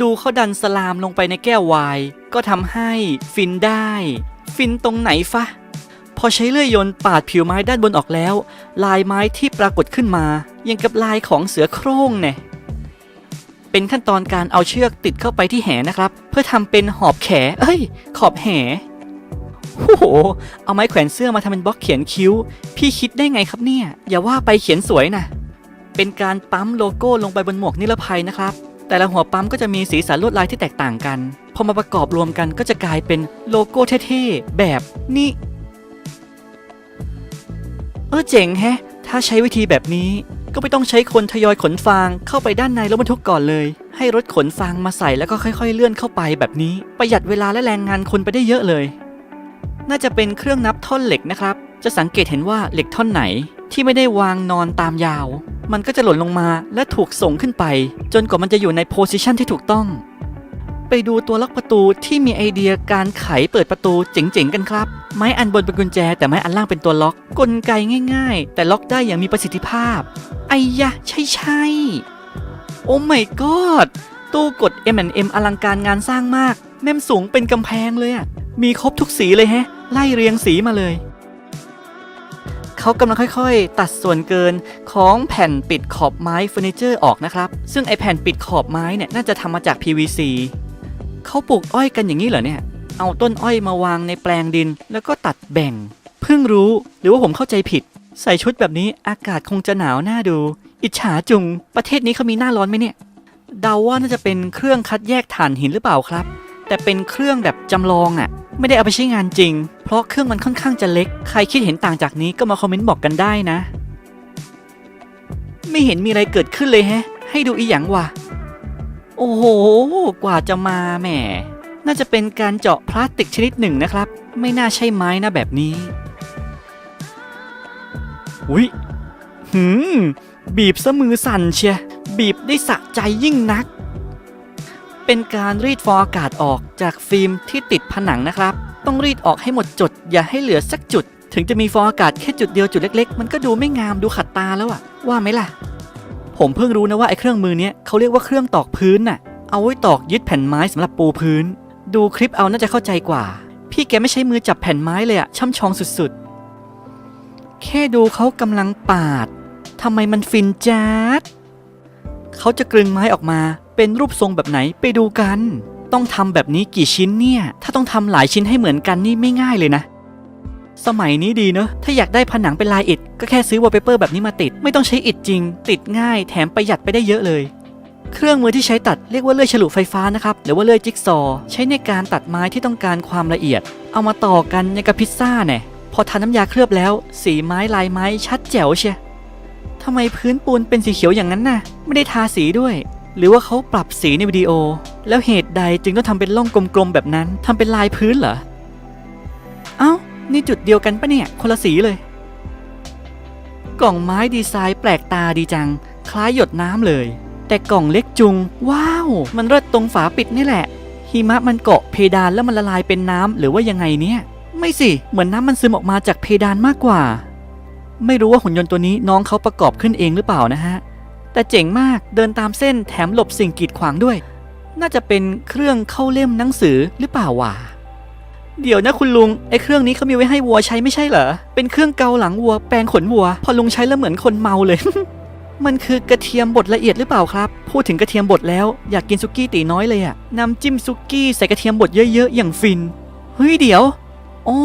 ดูเขาดันสลามลงไปในแก้วไวน์ก็ทำให้ฟินได้ ฟินตรงไหนฟะ พอใช้เลื่อยยนต์ปาดผิวไม้ด้านบนออกแล้ว ลายไม้ที่ปรากฏขึ้นมา ยังกับลายของเสือโคร่งเนี่ยเป็นขั้นตอนการเอาเชือกติดเข้าไปที่แหนะครับ เพื่อทำเป็นหอบแข เอ้ย ขอบแหโอ้โห เอาไม้แขวนเสื้อมาทำเป็นบล็อกเขียนคิ้ว พี่คิดได้ไงครับเนี่ย อย่าว่าไปเขียนสวยนะ เป็นการปั๊มโลโก้ลงไปบนหมวกนิรภัยนะครับ แต่ละหัวปั๊มก็จะมีสีสันลวดลายที่แตกต่างกัน พอมาประกอบรวมกันก็จะกลายเป็นโลโก้เท่ๆแบบนี้ เออเจ๋งแฮะ ถ้าใช้วิธีแบบนี้ ก็ไม่ต้องใช้คนทยอยขนฟางเข้าไปด้านในรถบรรทุกก่อนเลย ให้รถขนฟางมาใส่แล้วก็ค่อยๆ เลื่อนเข้าไปแบบนี้ ประหยัดเวลาและแรงงานคนไปได้เยอะเลย น่าจะเป็นเครื่องนับท่อนเหล็กนะครับ จะสังเกตเห็นว่าเหล็กท่อนไหนที่ไม่ได้วางนอนตามยาว มันก็จะหล่นลงมาและถูกส่งขึ้นไป จนกว่ามันจะอยู่ในโพสิชันที่ถูกต้อง ไปดูตัวล็อกประตูที่มีไอเดียการไขเปิดประตูเจ๋งๆกันครับ ไม้อันบนเป็นกุญแจ แต่ไม้อันล่างเป็นตัวล็อกกลไกง่าย ๆ แต่ล็อกได้อย่างมีประสิทธิภาพไอ้ยะใช่ใช่โอ้ไม่กอดตู้กด M&M อลังการงานสร้างมาก แม่มสูงเป็นกำแพงเลยอะมีครบทุกสีเลยแฮะ ไล่เรียงสีมาเลย เขากำลังค่อยๆ ตัดส่วนเกินของแผ่นปิดขอบไม้เฟอร์นิเจอร์ออกนะครับ ซึ่งไอแผ่นปิดขอบไม้เนี่ยน่าจะทำมาจาก PVC เขาปลูกอ้อยกันอย่างนี้เหรอเนี่ย เอาต้นอ้อยมาวางในแปลงดิน แล้วก็ตัดแบ่ง เพิ่งรู้หรือว่าผมเข้าใจผิด ใส่ชุดแบบนี้อากาศคงจะหนาวน่าดู อิจฉาจุง ประเทศนี้เขามีหน้าร้อนไหมเนี่ยเดาว่าน่าจะเป็นเครื่องคัดแยกถ่านหินหรือเปล่าครับ แต่เป็นเครื่องแบบจำลองอะ่ะไม่ได้เอาไปใช้งานจริง เพราะเครื่องมันค่อนข้างจะเล็ก ใครคิดเห็นต่างจากนี้ก็มาคอมเมนต์บอกกันได้นะ ไม่เห็นมีอะไรเกิดขึ้นเลยแฮะ ให้ดูอีหยังวะโอ้โห กว่าจะมาแหม น่าจะเป็นการเจาะพลาสติกชนิดหนึ่งนะครับ ไม่น่าใช่ไม้นะแบบนี้ อุ้ยหืม บีบซะมือสั่นเชีย บีบได้สะใจยิ่งนัก เป็นการรีดฟองอากาศออกจากฟิล์มที่ติดผนังนะครับ ต้องรีดออกให้หมดจุด อย่าให้เหลือสักจุด ถึงจะมีฟองอากาศแค่จุดเดียวจุดเล็ก ๆ มันก็ดูไม่งามดูขัดตาแล้วอะว่าไหมล่ะ ผมเพิ่งรู้นะว่าไอ้เครื่องมือเนี้ยเขาเรียกว่าเครื่องตอกพื้นน่ะ เอาไว้ตอกยึดแผ่นไม้สำหรับปูพื้น ดูคลิปเอาน่าจะเข้าใจกว่า พี่แกไม่ใช้มือจับแผ่นไม้เลยอะช่ำชองสุดๆ แค่ดูเขากำลังปาดทำไมมันฟินจัดเขาจะกลึงไม้ออกมา เป็นรูปทรงแบบไหนไปดูกัน ต้องทำแบบนี้กี่ชิ้นเนี่ย ถ้าต้องทำหลายชิ้นให้เหมือนกันนี่ไม่ง่ายเลยนะ สมัยนี้ดีเนอะ ถ้าอยากได้ผนังเป็นลายอิฐก็แค่ซื้อวอลเปเปอร์แบบนี้มาติด ไม่ต้องใช้อิฐจริง ติดง่ายแถมประหยัดไปได้เยอะเลย เครื่องมือที่ใช้ตัดเรียกว่าเลื่อยฉลุไฟฟ้านะครับ หรือว่าเลื่อยจิ๊กซอว์ใช้ในการตัดไม้ที่ต้องการความละเอียด เอามาต่อกันในงกับพิซซ่าเนี่ย พอทาน้ำยาเคลือบแล้ว สีไม้ลายไม้ชัดแจ๋วเชียทำไมพื้นปูนเป็นสีเขียวอย่างนั้นน่ะ ไม่ได้ทาสีด้วย หรือว่าเขาปรับสีในวิดีโอ แล้วเหตุใดจึงต้องทำเป็นร่องกลมๆแบบนั้นทำเป็นลายพื้นเหรอ เอ้า นี่จุดเดียวกันปะเนี่ย คนละสีเลย กล่องไม้ดีไซน์แปลกตาดีจัง คล้ายหยดน้ำเลย แต่กล่องเล็กจุง ว้าว มันเลิศตรงฝาปิดนี่แหละ หิมะมันเกาะเพดานแล้วมันละลายเป็นน้ำหรือว่ายังไงเนี่ย ไม่สิ เหมือนน้ำมันซึมออกมาจากเพดานมากกว่า ไม่รู้ว่าหุ่นยนต์ตัวนี้น้องเขาประกอบขึ้นเองหรือเปล่านะฮะ แต่เจ๋งมากเดินตามเส้นแถมหลบสิ่งกีดขวางด้วย น่าจะเป็นเครื่องเข้าเล่มหนังสือหรือเปล่าวะเดี๋ยวนะคุณลุงไอ้เครื่องนี้เขามีไว้ให้วัวใช้ไม่ใช่เหรอ เป็นเครื่องเกาหลังวัวแปรงขนวัว พอลุงใช้แล้วเหมือนคนเมาเลย มันคือกระเทียมบดละเอียดหรือเปล่าครับ พูดถึงกระเทียมบดแล้วอยากกินซุกี้ตีน้อยเลยอะน้ำจิ้มซุกี้ใส่กระเทียมบดเยอะๆอย่างฟิน เฮ้ยเดี๋ยวอ๋อ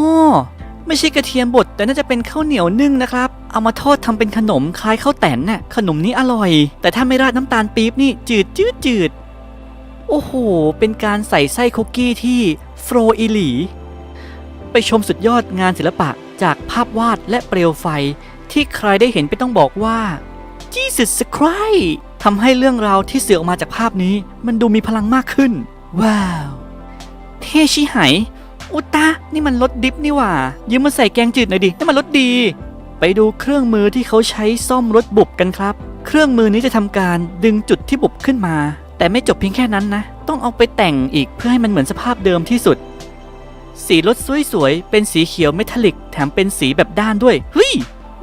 ไม่ใช่กระเทียมบดแต่น่าจะเป็นข้าวเหนียวนึ่งนะครับ เอามาทอดทำเป็นขนมคล้ายข้าวแตนน่ะขนมนี้อร่อย แต่ถ้าไม่ราดน้ำตาลปี๊บนี่จืดจืดจืดโอ้โห เป็นการใส่ไส้คุกกี้ที่โฟรอีหลี ไปชมสุดยอดงานศิลปะจากภาพวาดและเปลวไฟ ที่ใครได้เห็นไปต้องบอกว่า Jesus Christ ทำให้เรื่องราวที่เสือออกมาจากภาพนี้ มันดูมีพลังมากขึ้น ว้าว เท่ชิไห อุตานี่มันรถดิฟนี่หว่า ยืมมาใส่แกงจืดหน่อยดินี่มันรถดี ไปดูเครื่องมือที่เขาใช้ซ่อมรถบุบกันครับ เครื่องมือนี้จะทำการดึงจุดที่บุบขึ้นมา แต่ไม่จบเพียงแค่นั้นนะ ต้องเอาไปแต่งอีกเพื่อให้มันเหมือนสภาพเดิมที่สุด สีรถสวยๆเป็นสีเขียวเมทัลลิก แถมเป็นสีแบบด้านด้วยเฮ้ย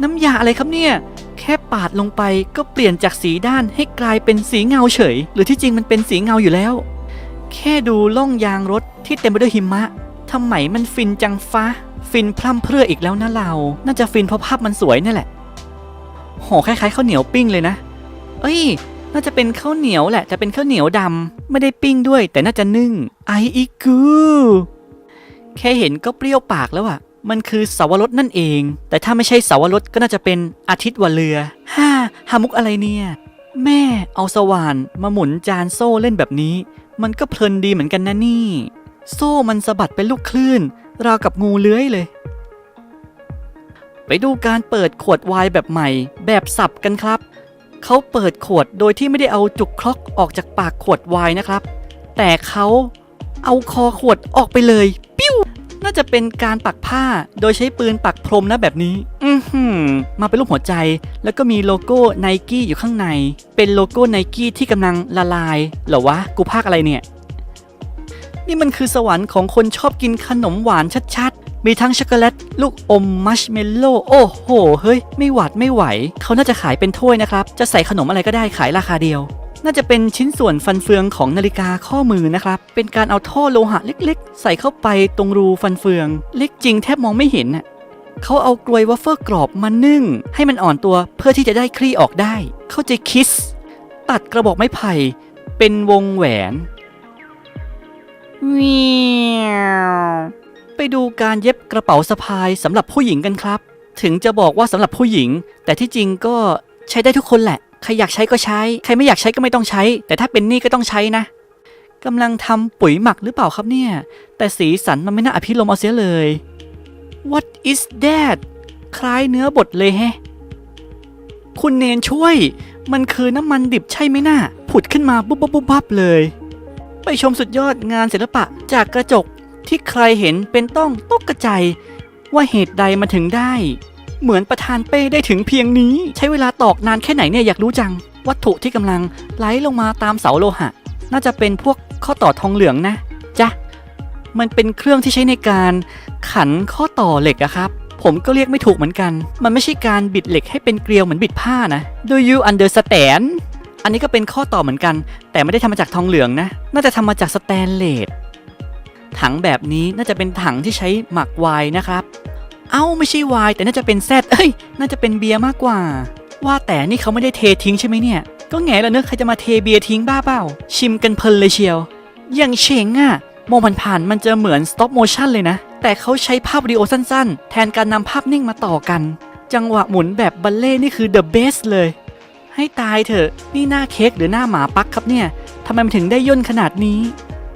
น้ำยาอะไรครับเนี่ยแค่ปาดลงไปก็เปลี่ยนจากสีด้านให้กลายเป็นสีเงาเฉย หรือที่จริงมันเป็นสีเงาอยู่แล้ว แค่ดูล่องยางรถที่เต็มไปด้วยหิมะ ทำไมมันฟินจังฟ้า ฟินพร่ำเพรื่ออีกแล้วนะเรา น่าจะฟินเพราะภาพมันสวยนี่แหละโหคล้ายๆข้าวเหนียวปิ้งเลยนะ เอ้ย น่าจะเป็นข้าวเหนียวแหละ แต่เป็นข้าวเหนียวดำไม่ได้ปิ้งด้วย แต่น่าจะนึ่ง ไออีกูแค่เห็นก็เปรี้ยวปากแล้วอะมันคือสาวรสนั่นเอง แต่ถ้าไม่ใช่สาวรสก็น่าจะเป็นอาทิตย์วันเรือฮ่าฮามุกอะไรเนี่ย แม่เอาสว่านมาหมุนจานโซ่เล่นแบบนี้ มันก็เพลินดีเหมือนกันนะนี่ โซ่มันสะบัดเป็นลูกคลื่น ราวกับงูเลื้อยเลย ไปดูการเปิดขวดไวน์แบบใหม่ แบบสับกันครับ เขาเปิดขวดโดยที่ไม่ได้เอาจุกคล็อกออกจากปากขวดไวน์นะครับ แต่เขาเอาคอขวดออกไปเลย ปิ้ว น่าจะเป็นการปักผ้าโดยใช้ปืนปักพรมนะแบบนี้ อือหือมาเป็นรูปหัวใจ แล้วก็มีโลโก้ไนกี้อยู่ข้างใน เป็นโลโก้ไนกี้ที่กำลังละลายเหรอวะ กูภาคอะไรเนี่ย นี่มันคือสวรรค์ของคนชอบกินขนมหวานชัดๆ มีทั้งช็อกโกแลต ลูกอม มัชเมลโล่ โอ้โห เฮ้ย ไม่หวาดไม่ไหว เขาน่าจะขายเป็นถ้วยนะครับ จะใส่ขนมอะไรก็ได้ขายราคาเดียว น่าจะเป็นชิ้นส่วนฟันเฟืองของนาฬิกาข้อมือนะครับ เป็นการเอาท่อโลหะเล็กๆ ใส่เข้าไปตรงรูฟันเฟือง เล็กจริงแทบมองไม่เห็นน่ะเขาเอากลวยวัฟเฟิลกรอบมานึ่ง ให้มันอ่อนตัวเพื่อที่จะได้คลี่ออกได้ เข้าใจคิส ตัดกระบอกไม้ไผ่เป็นวงแหวน วิวไปดูการเย็บกระเป๋าสะพายสำหรับผู้หญิงกันครับ ถึงจะบอกว่าสำหรับผู้หญิง แต่ที่จริงก็ใช้ได้ทุกคนแหละ ใครอยากใช้ก็ใช้ ใครไม่อยากใช้ก็ไม่ต้องใช้ แต่ถ้าเป็นนี้ก็ต้องใช้นะกำลังทำปุ๋ยหมักหรือเปล่าครับเนี่ย แต่สีสันมันไม่น่าอภิรมเอาเสียเลย What is that คล้ายเนื้อบดเลยแฮะ คุณเนนช่วย มันคือน้ำมันดิบใช่ไหมน่าผุดขึ้นมาปุ๊บปุ๊บปุ๊บปั๊บเลย ไปชมสุดยอดงานศิลปะจากกระจกที่ใครเห็นเป็นต้องตกกระใจ ว่าเหตุใดมาถึงได้ เหมือนประธานเป้ได้ถึงเพียงนี้ ใช้เวลาตอกนานแค่ไหนเนี่ยอยากรู้จัง วัตถุที่กำลังไหลลงมาตามเสาโลหะ น่าจะเป็นพวกข้อต่อทองเหลืองนะจ้ะมันเป็นเครื่องที่ใช้ในการขันข้อต่อเหล็กอะครับ ผมก็เรียกไม่ถูกเหมือนกัน มันไม่ใช่การบิดเหล็กให้เป็นเกลียวเหมือนบิดผ้านะ Do you understand อันนี้ก็เป็นข้อต่อเหมือนกัน แต่ไม่ได้ทำมาจากทองเหลืองนะ น่าจะทำมาจากสแตนเลสถังแบบนี้น่าจะเป็นถังที่ใช้หมักไวน์นะครับ เอ้าไม่ใช่ไวน์แต่น่าจะเป็นแซดเอ้ย น่าจะเป็นเบียร์มากกว่า ว่าแต่นี่เขาไม่ได้เททิ้งใช่ไหมเนี่ย ก็แง่ละเนอะใครจะมาเทเบียร์ทิ้งบ้าเปล่า ชิมกันเพลินเลยเชียว อย่างเฉงอะมองผ่านๆมันจะเหมือน stop motion เลยนะ แต่เขาใช้ภาพวิดีโอสั้นๆ แทนการนำภาพนิ่งมาต่อกัน จังหวะหมุนแบบบัลเล่นี่คือ the best เลย ให้ตายเถอะ นี่หน้าเค้กหรือหน้าหมาปักครับเนี่ยทำไมมันถึงได้ย่นขนาดนี้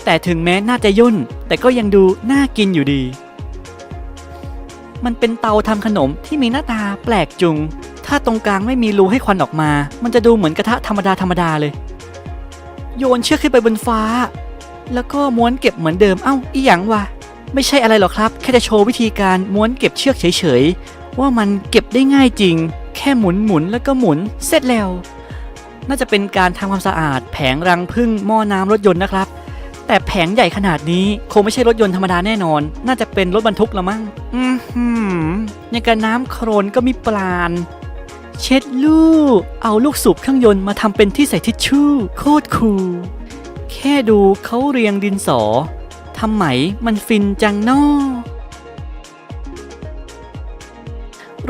แต่ถึงแม้น่าจะย่น แต่ก็ยังดูน่ากินอยู่ดี มันเป็นเตาทำขนมที่มีหน้าตาแปลกจุง ถ้าตรงกลางไม่มีรูให้ควันออกมา มันจะดูเหมือนกระทะธรรมดาธรรมดาเลย โยนเชือกขึ้นไปบนฟ้า แล้วก็ม้วนเก็บเหมือนเดิม เอ้า อีหยังวะ ไม่ใช่อะไรหรอกครับ แค่จะโชว์วิธีการม้วนเก็บเชือกเฉยๆ ว่ามันเก็บได้ง่ายจริง แค่หมุนหมุนแล้วก็หมุนเสร็จแล้ว น่าจะเป็นการทำความสะอาด แผงรังพึ่งหม้อน้ำรถยนต์นะครับ แต่แผงใหญ่ขนาดนี้คงไม่ใช่รถยนต์ธรรมดาแน่นอน น่าจะเป็นรถบรรทุกละมั้งอือหืออย่างกับน้ำโครนก็มีปราณเช็ดลูก เอาลูกสูบเครื่องยนต์มาทำเป็นที่ใส่ทิชชู่ โคตรคูลแค่ดูเขาเรียงดินสอทำไหมมันฟินจังนอ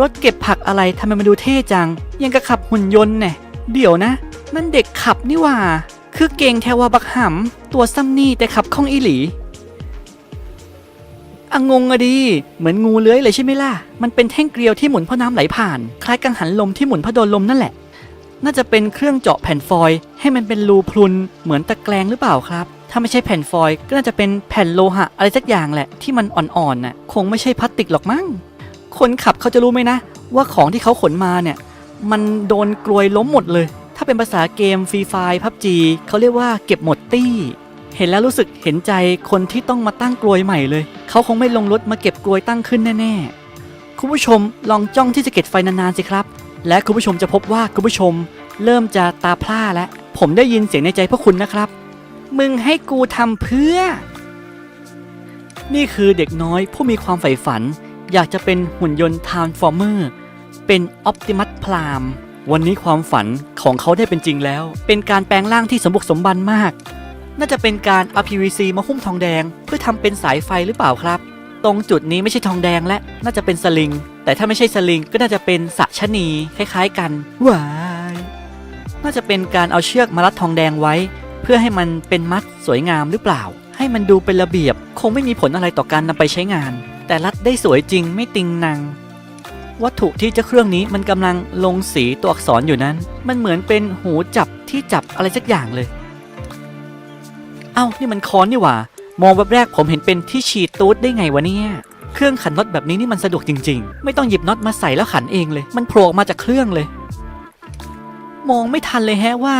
รถเก็บผักอะไรทำไมมันดูเท่จัง ยังกระขับหุ่นยนต์แน่เดี๋ยวนะนั่นเด็กขับนี่ว่า คือเก่งแทว่าบักหำตัวซ้ำนี่แต่ขับคล่องอีหลีอะงงอะดี เหมือนงูเลื้อยเลยใช่ไหมล่ะ มันเป็นแท่งเกลียวที่หมุนเพราะน้ำไหลผ่าน คล้ายกังหันลมที่หมุนเพราะโดนลมนั่นแหละ น่าจะเป็นเครื่องเจาะแผ่นฟอยล์ให้มันเป็นรูพรุน เหมือนตะแกรงหรือเปล่าครับ ถ้าไม่ใช่แผ่นฟอยล์ก็น่าจะเป็นแผ่นโลหะอะไรสักอย่างแหละ ที่มันอ่อนๆน่ะ คงไม่ใช่พลาสติกหรอกมั้ง คนขับเขาจะรู้ไหมนะ ว่าของที่เขาขนมาเนี่ย มันโดนกลวยล้มหมดเลย ถ้าเป็นภาษาเกมฟรีไฟพับจีเขาเรียกว่าเก็บหมดตี้ เห็นแล้วรู้สึกเห็นใจคนที่ต้องมาตั้งกลวยใหม่เลย เขาคงไม่ลงรถมาเก็บกลวยตั้งขึ้นแน่ๆ คุณผู้ชมลองจ้องที่จะเก็บไฟนานๆสิครับ และคุณผู้ชมจะพบว่าคุณผู้ชม เริ่มจะตาพร่าแล้ว ผมได้ยินเสียงในใจพวกคุณนะครับ มึงให้กูทำเพื่อ นี่คือเด็กน้อยผู้มีความใฝ่ฝัน อยากจะเป็นหุ่นยนต์ทรานส์ฟอร์เมอร์เป็นออ t ติมัสพรามวันนี้ความฝันของเขาได้เป็นจริงแล้ว เป็นการแปลงร่างที่สมบุกสมบันมาก น่าจะเป็นการเอา PVC มาหุ้มทองแดง เพื่อทำเป็นสายไฟหรือเปล่าครับ ตรงจุดนี้ไม่ใช่ทองแดงและน่าจะเป็นสลิง แต่ถ้าไม่ใช่สลิงก็น่าจะเป็นสะชะนีคล้ายๆกันว้ายน่าจะเป็นการเอาเชือกมารัดทองแดงไว้ เพื่อให้มันเป็นมัดสวยงามหรือเปล่า ให้มันดูเป็นระเบียบ คงไม่มีผลอะไรต่อการนำไปใช้งาน แต่รัดได้สวยจริงไม่ติงนังวัตถุที่เจ้าเครื่องนี้มันกำลังลงสีตัวอักษรอยู่นั้น มันเหมือนเป็นหูจับที่จับอะไรสักอย่างเลย เอ้านี่มันค้อนนี่หว่า มองแบบแรกผมเห็นเป็นที่ฉีดตูดได้ไงวะเนี่ยเครื่องขันน็อตแบบนี้นี่มันสะดวกจริง ๆ ไม่ต้องหยิบน็อตมาใส่แล้วขันเองเลย มันโผล่ออกมาจากเครื่องเลย มองไม่ทันเลยแฮะว่า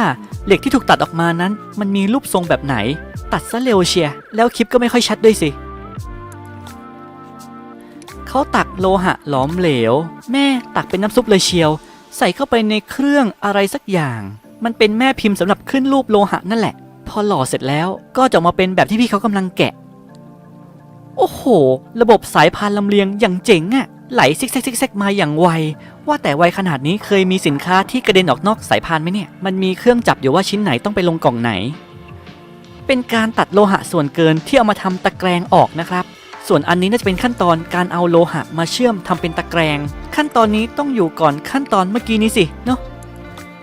เหล็กที่ถูกตัดออกมานั้น มันมีรูปทรงแบบไหน ตัดซะเร็วเชียร์แล้วคลิปก็ไม่ค่อยชัดด้วยสิ เขาตักโลหะหลอมเหลว แม่ตักเป็นน้ำซุปเลยเชียว ใส่เข้าไปในเครื่องอะไรสักอย่าง มันเป็นแม่พิมพ์สำหรับขึ้นรูปโลหะนั่นแหละ พอหล่อเสร็จแล้วก็จะออกมาเป็นแบบที่พี่เขากำลังแกะ โอ้โห ระบบสายพานลำเลียงอย่างเจ๋งอะไหลซิกแซกซิกแซกมาอย่างไว ว่าแต่ไวขนาดนี้เคยมีสินค้าที่กระเด็นออกนอกสายพานไหมเนี่ย มันมีเครื่องจับอยู่ว่าชิ้นไหนต้องไปลงกล่องไหน เป็นการตัดโลหะส่วนเกินที่เอามาทำตะแกรงออกนะครับ ส่วนอันนี้น่าจะเป็นขั้นตอนการเอาโลหะมาเชื่อมทำเป็นตะแกรง ขั้นตอนนี้ต้องอยู่ก่อนขั้นตอนเมื่อกี้นี้สิเนาะ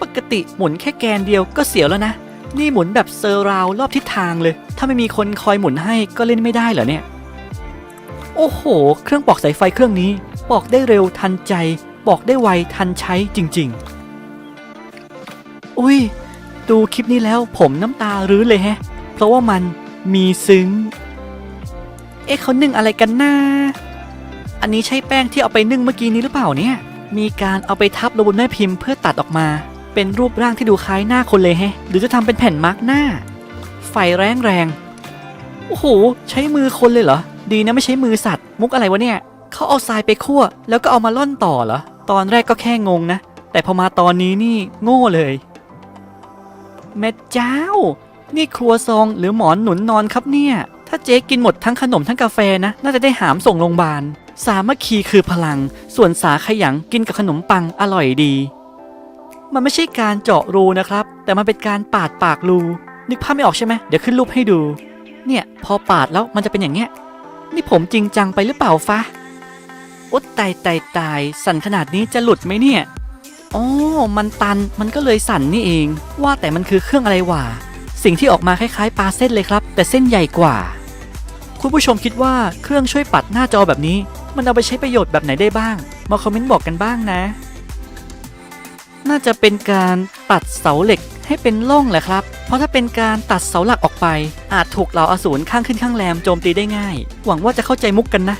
ปกติหมุนแค่แกนเดียวก็เสียวแล้วนะ นี่หมุนแบบเซอร์ราวรอบทิศทางเลย ถ้าไม่มีคนคอยหมุนให้ก็เล่นไม่ได้เหรอเนี่ย โอ้โห เครื่องปอกสายไฟเครื่องนี้ปอกได้เร็วทันใจปอกได้ไวทันใช้จริง ๆ อุ้ยดูคลิปนี้แล้วผมน้ำตารื้อเลยแฮะ เพราะว่ามันมีซึ้ง เอ๊ะเขานึ่งอะไรกันนะ อันนี้ใช่แป้งที่เอาไปนึ่งเมื่อกี้นี้หรือเปล่าเนี่ย มีการเอาไปทับลงบนแม่พิมพ์เพื่อตัดออกมา เป็นรูปร่างที่ดูคล้ายหน้าคนเลยแฮะ หรือจะทำเป็นแผ่นมาร์กหน้า ไฟแรงแรงโอ้โห ใช้มือคนเลยเหรอ ดีนะไม่ใช้มือสัตว์ มุกอะไรวะเนี่ย เขาเอาทรายไปคั่ว แล้วก็เอามาล่อนต่อเหรอ ตอนแรกก็แค่งงนะ แต่พอมาตอนนี้นี่โง่เลย แม่เจ้า นี่ครัวซองหรือหมอนหนุนนอนครับเนี่ย ถ้าเจ๊กินหมดทั้งขนมทั้งกาแฟนะ น่าจะได้หามส่งโรงพยาบาล สามัคคีคือพลัง ส่วนสาขยัง กินกับขนมปังอร่อยดี มันไม่ใช่การเจาะรูนะครับ แต่มันเป็นการปาดปากรู นึกภาพไม่ออกใช่ไหมเดี๋ยวขึ้นรูปให้ดู เนี่ยพอปาดแล้วมันจะเป็นอย่างเงี้ย นี่ผมจริงจังไปหรือเปล่าฟะโอ๊ตตายตายตายสั่นขนาดนี้จะหลุดไหมเนี่ยอ๋อมันตันมันก็เลยสั่นนี่เอง ว่าแต่มันคือเครื่องอะไรวะสิ่งที่ออกมาคล้ายๆปลาเส้นเลยครับ แต่เส้นใหญ่กว่า คุณผู้ชมคิดว่าเครื่องช่วยปัดหน้าจอแบบนี้ มันเอาไปใช้ประโยชน์แบบไหนได้บ้าง มาคอมเมนต์บอกกันบ้างนะ น่าจะเป็นการตัดเสาเหล็กให้เป็นร่องแหละครับ เพราะถ้าเป็นการตัดเสาหลักออกไป อาจถูกเหล่าอสูรข้างขึ้นข้างแรมโจมตีได้ง่าย หวังว่าจะเข้าใจมุกกันนะ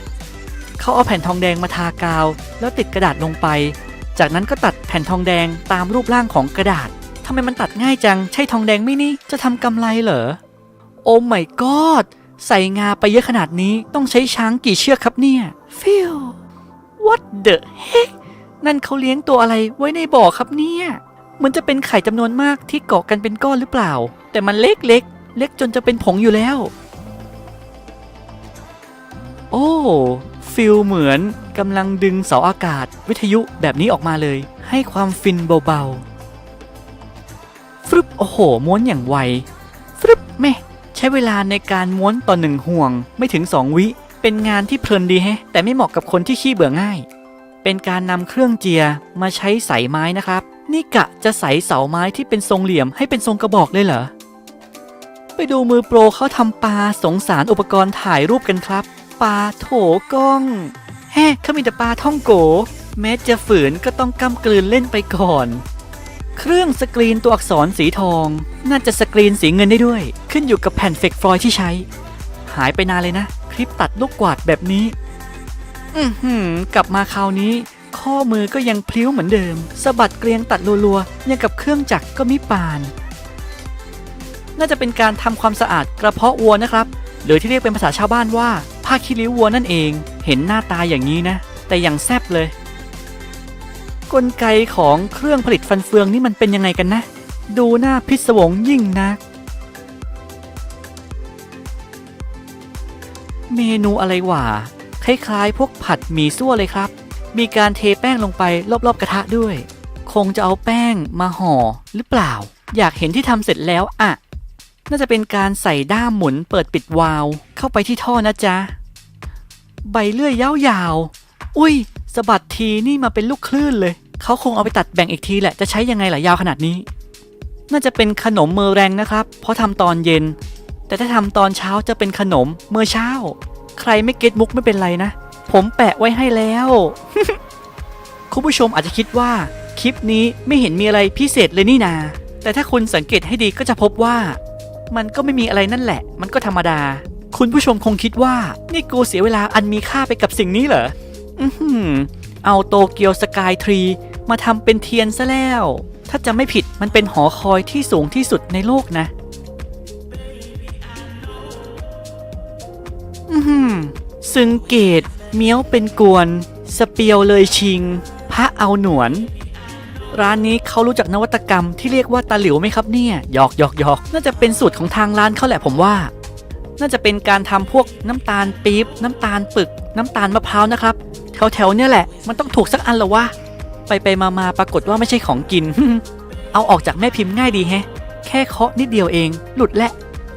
เขาเอาแผ่นทองแดงมาทากาว แล้วติดกระดาษลงไป จากนั้นก็ตัดแผ่นทองแดงตามรูปร่างของกระดาษทำไมมันตัดง่ายจัง ใช่ทองแดงไม่นี่ จะทำกำไรเหรอ โอ้ my god ใส่งาไปเยอะขนาดนี้ต้องใช้ช้างกี่เชือกครับเนี่ยฟิว what the heck นั่นเขาเลี้ยงตัวอะไรไว้ในบ่อครับเนี่ยเหมือนจะเป็นไข่จำนวนมากที่เกาะกันเป็นก้อนหรือเปล่า แต่มันเล็กเล็กๆเล็กจนจะเป็นผงอยู่แล้ว โอ้ฟิลเหมือนกำลังดึงเสาอากาศวิทยุแบบนี้ออกมาเลย ให้ความฟินเบาๆฟรึบโอ้โห ม้วนอย่างไวฟรึบแม่ ใช้เวลาในการม้วนต่อหนึ่งห่วงไม่ถึงสองวิ เป็นงานที่เพลินดีแฮะ แต่ไม่เหมาะกับคนที่ขี้เบื่อง่าย เป็นการนำเครื่องเจียมาใช้ใส่ไม้นะครับ นี่กะจะใส่เสาไม้ที่เป็นทรงเหลี่ยมให้เป็นทรงกระบอกเลยเหรอ ไปดูมือโปรเขาทำปลาสงสารอุปกรณ์ถ่ายรูปกันครับ ปลาโถกล้อง แฮ่เขามีแต่ปลาท่องโก แม้จะฝืนก็ต้องกำกลืนเล่นไปก่อน เครื่องสกรีนตัวอักษรสีทอง น่าจะสกรีนสีเงินได้ด้วย ขึ้นอยู่กับแผ่นเฟกฟลอยด์ที่ใช้ หายไปนานเลยนะ คลิปตัดลูกกวาดแบบนี้ อือหืกลับมาคราวนี้ ข้อมือก็ยังพลิ้วเหมือนเดิมสะบัดเกรียงตัดรัวๆยังกับเครื่องจักรก็มิปาน น่าจะเป็นการทำความสะอาดกระเพาะวัวนะครับ หรือที่เรียกเป็นภาษาชาวบ้านว่าผ้าขี้ริ้ววัวนั่นเอง เห็นหน้าตาอย่างนี้นะ แต่อย่างแซบเลย กลไกของเครื่องผลิตฟันเฟืองนี่มันเป็นยังไงกันนะ ดูหน้าพิศวงยิ่งนักเมนูอะไรหว่า คล้ายๆ พวกผัดหมี่ซั่วเลยครับ มีการเทแป้งลงไปรอบๆกระทะด้วย คงจะเอาแป้งมาห่อหรือเปล่า อยากเห็นที่ทำเสร็จแล้วอะน่าจะเป็นการใส่ด้ามหมุนเปิดปิดวาล์วเข้าไปที่ท่อนะจ๊ะ ใบเลื่อยยาวๆ อุ้ยสะบัดทีนี่มาเป็นลูกคลื่นเลย เขาคงเอาไปตัดแบ่งอีกทีแหละ จะใช้ยังไงล่ะยาวขนาดนี้ น่าจะเป็นขนมเมอแรงนะครับ เพราะทำตอนเย็น แต่ถ้าทำตอนเช้าจะเป็นขนมเมื่อเช้า ใครไม่เก็ตมุกไม่เป็นไรนะ ผมแปะไว้ให้แล้ว คุณผู้ชมอาจจะคิดว่า คลิปนี้ไม่เห็นมีอะไรพิเศษเลยนี่นา แต่ถ้าคุณสังเกตให้ดีก็จะพบว่า มันก็ไม่มีอะไรนั่นแหละ มันก็ธรรมดา คุณผู้ชมคงคิดว่า นี่กูเสียเวลาอันมีค่าไปกับสิ่งนี้เหรอ อือหือเอาโตเกียวสกายทรีมาทำเป็นเทียนซะแล้ว ถ้าจะไม่ผิดมันเป็นหอคอยที่สูงที่สุดในโลกนะ อือหือซึงเกต เมี้ยวเป็นกวน สเปียวเลยชิง พระเอาหนวน ร้านนี้เขารู้จักนวัตกรรมที่เรียกว่าตาหลิวไหมครับเนี่ยหยอกหยอกหยอกน่าจะเป็นสูตรของทางร้านเขาแหละผมว่า น่าจะเป็นการทำพวกน้ำตาลปี๊บน้ำตาลปึก น้ำตาลมะพร้าวนะครับ แถวแถวๆเนี่ยแหละ มันต้องถูกสักอันละวะ ไปไปมามาปรากฏว่าไม่ใช่ของกิน เอาออกจากแม่พิมพ์ง่ายดีแฮะ แค่เคาะนิดเดียวเอง หลุดและ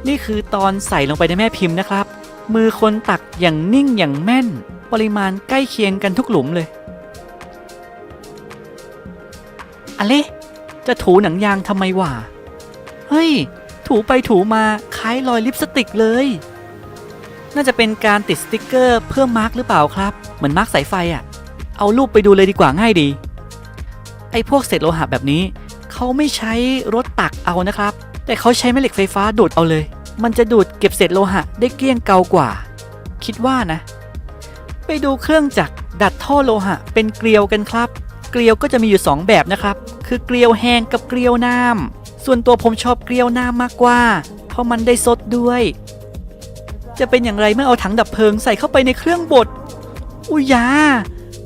นี่คือตอนใส่ลงไปในแม่พิมพ์นะครับ มือคนตักอย่างนิ่งอย่างแม่น ปริมาณใกล้เคียงกันทุกหลุมเลยอะไรจะถูหนังยางทำไมวะ เฮ้ย ถูไปถูมาคล้ายรอยลิปสติกเลย น่าจะเป็นการติดสติกเกอร์เพื่อมาร์กหรือเปล่าครับ เหมือนมาร์กสายไฟอะเอารูปไปดูเลยดีกว่าง่ายดี ไอ้พวกเศษโลหะแบบนี้ เขาไม่ใช้รถตักเอานะครับ แต่เขาใช้แม่เหล็กไฟฟ้าดูดเอาเลย มันจะดูดเก็บเศษโลหะได้เกลี้ยงเกากว่า คิดว่านะ ไปดูเครื่องจักรดัดท่อโลหะ เป็นเกลียวกันครับ เกลียวก็จะมีอยู่ 2 แบบนะครับ คือเกลียวแห้งกับเกลียวน้ำส่วนตัวผมชอบเกลียวน้ำมากกว่า เพราะมันได้สดด้วยจะเป็นอย่างไรเมื่อเอาถังดับเพลิงใส่เข้าไปในเครื่องบด อุยยา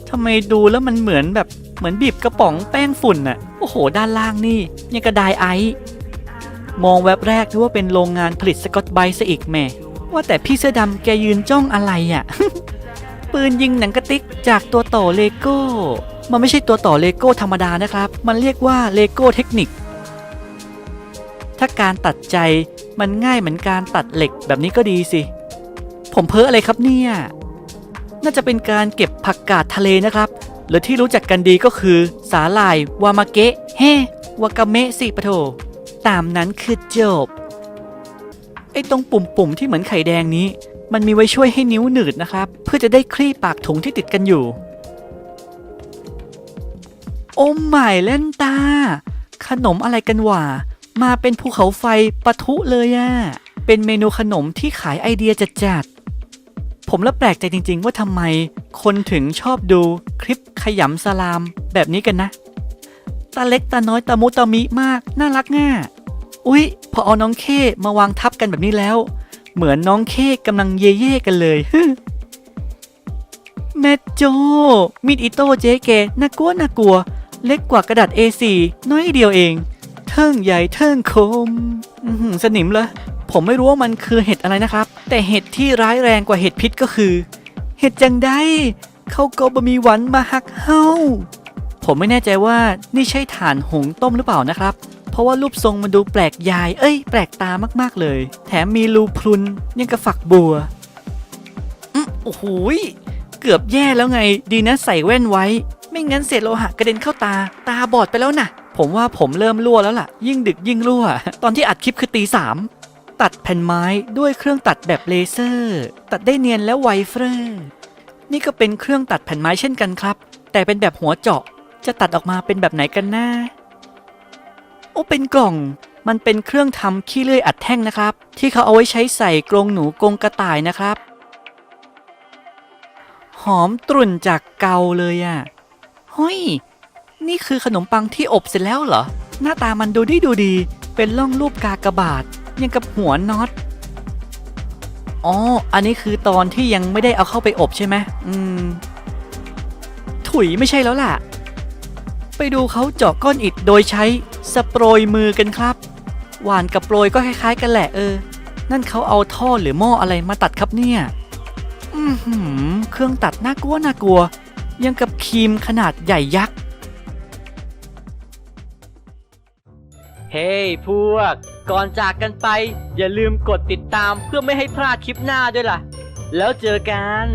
ทำไมดูแล้วมันเหมือนแบบเหมือนบีบกระป๋องแป้งฝุ่นน่ะ โอ้โห ด้านล่างนี่ยังกระไดไอซ์มองแวบแรกนึกว่าเป็นโรงงานผลิตสกอตไบรท์ซะอีกแม่ ว่าแต่พี่เสื้อดำแกยืนจ้องอะไรอะ่ะ ปืนยิงหนังกระติกจากตัวต่อเลโก้ มันไม่ใช่ตัวต่อเลโก้ธรรมดานะครับ มันเรียกว่าเลโก้เทคนิค ถ้าการตัดใจมันง่ายเหมือนการตัดเหล็กแบบนี้ก็ดีสิ ผมเพ้ออะไรครับเนี่ย น่าจะเป็นการเก็บผักกาดทะเลนะครับ หรือที่รู้จักกันดีก็คือ สาหร่ายวามาเกะเฮวากาเมะสิปะโถ ตามนั้นคือจบ ไอ้ตรงปุ่มๆที่เหมือนไข่แดงนี้ มันมีไว้ช่วยให้นิ้วหนืดนะครับ เพื่อจะได้คลี่ปากถุงที่ติดกันอยู่ โอ้หมายเล่นตา ขนมอะไรกันวะมาเป็นภูเขาไฟปะทุเลยอะเป็นเมนูขนมที่ขายไอเดียจัดๆ ผมละแปลกใจจริง ๆ ว่าทำไมคนถึงชอบดูคลิปขยำสลามแบบนี้กันนะ ตาเล็กตาน้อยตามุตามิมาก น่ารักง่าอุ๊ย พอเอาน้องเคมาวางทับกันแบบนี้แล้ว เหมือนน้องเคกำลังเย่เย่กันเลยแมโจ มีดอิโต้เจ๊แกน่ากลัวน่ากลัว เล็กกว่ากระดาษ A4 น้อยเดียวเอง เทิงใหญ่เทิงคมสนิมเลยผมไม่รู้ว่ามันคือเห็ดอะไรนะครับ แต่เห็ดที่ร้ายแรงกว่าเห็ดพิษก็คือ เห็ดจังได้เขาก็บะมีหวันมาหักเฮาผมไม่แน่ใจว่านี่ใช่ฐานหงต้มหรือเปล่านะครับ เพราะว่ารูปทรงมันดูแปลกยาย เอ้ย แปลกตามากๆเลย แถมมีรูพรุนยังกับฝักบัวอื้อโอ้โหยเกือบแย่แล้วไง ดีนะใส่แว่นไว้ ไม่งั้นเศษโลหะกระเด็นเข้าตา ตาบอดไปแล้วน่ะ ผมว่าผมเริ่มรั่วแล้วล่ะ ยิ่งดึกยิ่งรั่ว ตอนที่อัดคลิปคือตีสามตัดแผ่นไม้ด้วยเครื่องตัดแบบเลเซอร์ ตัดได้เนียนและไวเฟอร์นี่ก็เป็นเครื่องตัดแผ่นไม้เช่นกันครับ แต่เป็นแบบหัวเจาะ จะตัดออกมาเป็นแบบไหนกันนะโอ้เป็นกล่อง มันเป็นเครื่องทำขี้เลื่อยอัดแท่งนะครับ ที่เขาเอาไว้ใช้ใส่กรงหนูกรงกระต่ายนะครับ หอมตรุ่นจากเกาเลยอะ่ะเฮ้ย นี่คือขนมปังที่อบเสร็จแล้วเหรอ หน้าตามันดูดีดูดี เป็นร่องรูปกากบาทยังกับหัวน็อต อ๋อ อันนี้คือตอนที่ยังไม่ได้เอาเข้าไปอบใช่ไหมอืม ถุยไม่ใช่แล้วล่ะ ไปดูเขาเจาะก้อนอิฐโดยใช้สโปรยมือกันครับ หวานกับโปรยก็คล้ายๆ กันแหละเออ นั่นเขาเอาท่อหรือหม้ออะไรมาตัดครับเนี่ย อือหือเครื่องตัดน่ากลัวน่ากลัว ยังกับครีมขนาดใหญ่ยักษ์ เฮ้ hey, พวก ก่อนจากกันไป อย่าลืมกดติดตามเพื่อไม่ให้พลาดคลิปหน้าด้วยล่ะ แล้วเจอกัน